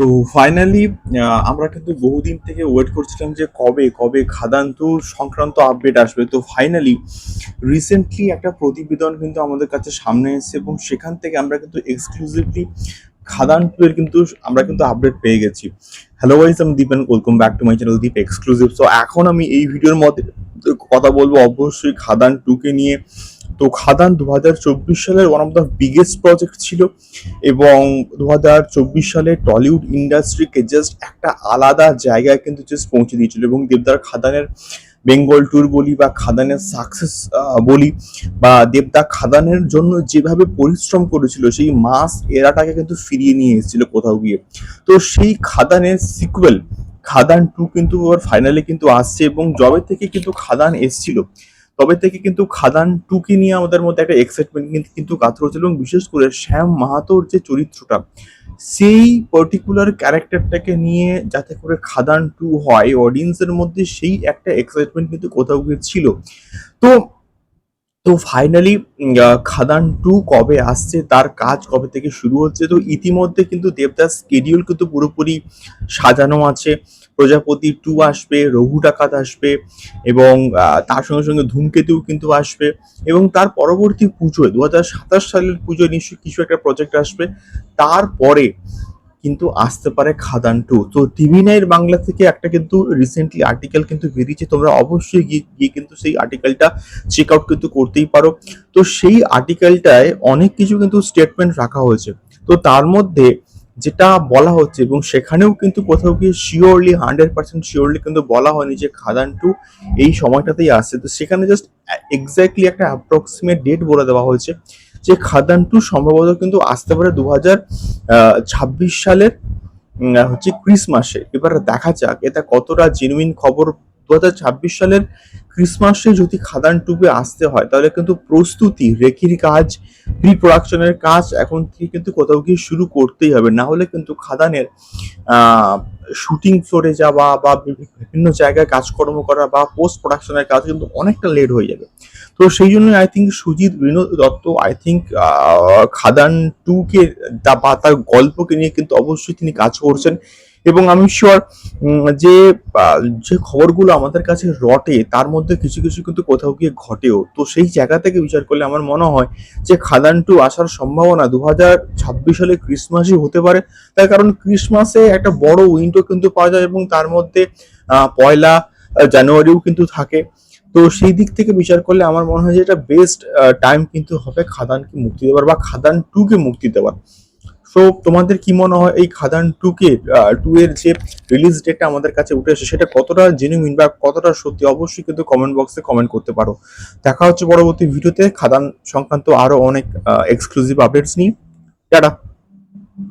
তো ফাইনালি আমরা কিন্তু বহুদিন থেকে ওয়েট করছিলাম যে কবে কবে খাদান টু সংক্রান্ত আপডেট আসবে। তো ফাইনালি রিসেন্টলি একটা প্রতিবেদন কিন্তু আমাদের কাছে সামনে এসেছে এবং সেখান থেকে আমরা কিন্তু এক্সক্লুসিভলি খাদান টু এর কিন্তু আমরা কিন্তু আপডেট পেয়ে গেছি। হ্যালো ওয়াইজ আমি Deep and welcome back to my channel Deep exclusive so এখন আমি এই ভিডিওর মধ্যে কথা বলব অবশ্যই খাদান টুকে নিয়ে। তো খাদান দু হাজার চব্বিশ সালের one of the biggest project ছিল এবং দু হাজার চব্বিশ সালে টলিউড ইন্ডাস্ট্রিকে জাস্ট একটা আলাদা জায়গায় কিন্তু জাস্ট পৌঁছে দিয়েছিল এবং দেবদার খাদানের বেঙ্গল ট্যুর বলি বা খাদানের সাকসেস বলি বা দেবদা খাদানের জন্য যেভাবে পরিশ্রম করেছিল, সেই মাস এরাটাকে কিন্তু ফিরিয়ে নিয়ে এসেছিল কোথাও গিয়ে। তো সেই খাদানের সিকুয়েল খাদান টু কিন্তু ফাইনালি কিন্তু আসছে এবং জবে থেকে কিন্তু খাদান এসছিল তবে থেকে কিন্তু খাদান টুকে নিয়ে আমাদের মধ্যে একটা এক্সাইটমেন্ট কিন্তু কাজ করেছিল এবং বিশেষ করে শ্যাম মাহাতোর যে চরিত্রটা, সেই পার্টিকুলার ক্যারেক্টারটাকে নিয়ে যাতে করে খাদান টু হয় অডিয়েন্সের মধ্যে সেই একটা এক্সাইটমেন্ট কিন্তু কোথাও ছিল। তো তো ফাইনালি খাদান টু কবে আসছে, তার কাজ কবে থেকে শুরু হচ্ছে? তো ইতিমধ্যে কিন্তু দেবদাস স্কেডিউল কিন্তু পুরোপুরি সাজানো আছে। প্রজাপতি টু আসবে, রঘু ডাকাত আসবে এবং তার সঙ্গে সঙ্গে ধূমকেতু কিন্তু আসবে এবং তার পরবর্তী পুজোয় দু হাজার সাতাশ সালের পুজোয় নিশ্চয়ই কিছু একটা প্রজেক্ট আসবে। তারপরে কিন্তু আসতে পারে খাদান টু তো টিভি নাইন বাংলা থেকে একটা কিন্তু রিসেন্টলি আর্টিকেল কিন্তু বেরিয়েছে, তোমরা অবশ্যই গিয়ে গিয়ে কিন্তু সেই আর্টিকেলটা চেক আউট কিন্তু করতেই পারো। তো সেই আর্টিকেলটায় অনেক কিছু কিন্তু স্টেটমেন্ট রাখা হয়েছে। তো তার মধ্যে যেটা বলা হচ্ছে এবং সেখানেও কিন্তু কোথাও গিয়ে শিওরলি হান্ড্রেড পার্সেন্ট শিওরলি কিন্তু বলা হয়নি যে খাদান টু এই সময়টাতেই আসছে। তো সেখানে জাস্ট এক্স্যাক্টলি একটা অ্যাপ্রক্সিমেট ডেট বলে দেওয়া হয়েছে যে খাদান টু সম্ভবত কিন্তু আসতে পারে দু হাজার ছাব্বিশ সালের হচ্ছে ক্রিসমাসে এবার দেখা যাক, এটা কতটা জেনুইন খবর দু হাজার ছাব্বিশ সালের ক্রিসমাসে যদি খাদান টুবে আসতে হয়, তাহলে কিন্তু প্রস্তুতি, রেকির কাজ প্রি প্রোডাকশনের কাজ এখন থেকে কিন্তু কোথাও গিয়ে শুরু করতেই হবে। না হলে কিন্তু খাদানের শুটিং ফ্লোরে যাওয়া বা বিভিন্ন জায়গায় কাজকর্ম করা বা পোস্ট প্রোডাকশনের কাজ কিন্তু অনেকটা লেট হয়ে যাবে। তো সেই জন্য I think Sujit, Binod Dutta I think Khadaan টুকে বা তার গল্পকে নিয়ে কিন্তু অবশ্যই তিনি কাজ করছেন। এবং আমি শিওর যে যে খবরগুলো আমাদের কাছে রটে, তার মধ্যে কিছু কিছু কিন্তু কোথাও গিয়ে ঘটেও। তো সেই জায়গা থেকে বিচার করলে আমার মনে হয় যে, খাদান টু আসার সম্ভাবনা দু হাজার ছাব্বিশ সালে ক্রিসমাসই হতে পারে। তার কারণ ক্রিসমাসে একটা বড় উইন্ডো কিন্তু পাওয়া যায় এবং তার মধ্যে পয়লা জানুয়ারিও কিন্তু থাকে। তো সেই দিক থেকে বিচার করলে আমার মনে হয় যে, এটা বেস্ট টাইম কিন্তু হবে খাদানকে মুক্তি দেওয়ার বা খাদান টু কে মুক্তি দেওয়ার সো তোমাদের কি মনে হয় এই খাদান টুকে টু এর যে রিলিজ ডেটটা আমাদের কাছে উঠে এসে সেটা কতটা জেনুইন বা কতটা সত্যি? অবশ্যই কিন্তু কমেন্ট বক্সে কমেন্ট করতে পারো। দেখা হচ্ছে পরবর্তী ভিডিওতে খাদান সংক্রান্ত আরও অনেক এক্সক্লুসিভ আপডেটস নিয়ে। টাটা।